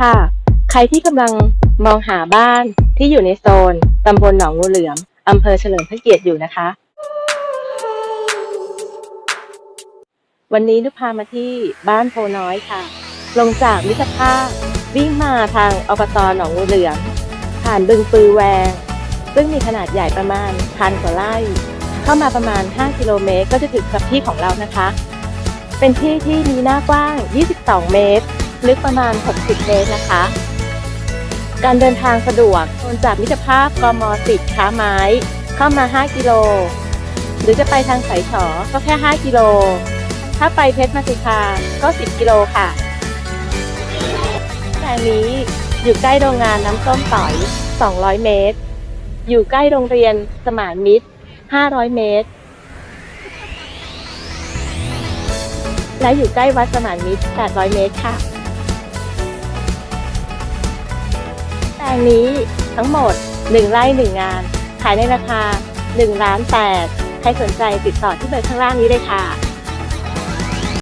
ค่ะ ใครที่กำลังมองหาบ้านที่อยู่ในโซนตำบลหนองงูเหลือมอำเภอเฉลิมพระเกียรติอยู่นะคะ วันนี้นุกพามาที่บ้านโพน้อยค่ะ ลงจากมิตรภาพวิ่งมาทางอบตหนองงูเหลือมผ่านบึงปือแวง ซึ่งมีขนาดใหญ่ประมาณพันกว่าไร่ เข้ามาประมาณ 5 กิโลเมตรก็จะถึงกับที่ของเรานะคะ เป็นที่ที่มีหน้ากว้าง 22 เมตร ลึกประมาณ 60 เมตรนะคะ การเดินทางสะดวกจากมิตรภาพกม10ค้าไม้ เข้ามา 5 กิโล หรือจะไปทางสายฉอก็แค่ 5 กิโล ถ้าไปเพชรมาสิคาก็ 10 กิโลค่ะแปลงนี้อยู่ใกล้โรงงานน้ำส้มต่อย 200 เมตร อยู่ใกล้โรงเรียนสมานมิตร 500 เมตร และอยู่ใกล้วัดสมานมิตร 800 เมตรค่ะ งนี้ทั้งหมด 1 ไร่ 1 งาน ขายในราคา1ล้าน8ใครสนใจติดต่อที่เบอร์ข้างล่างนี้เลยค่ะ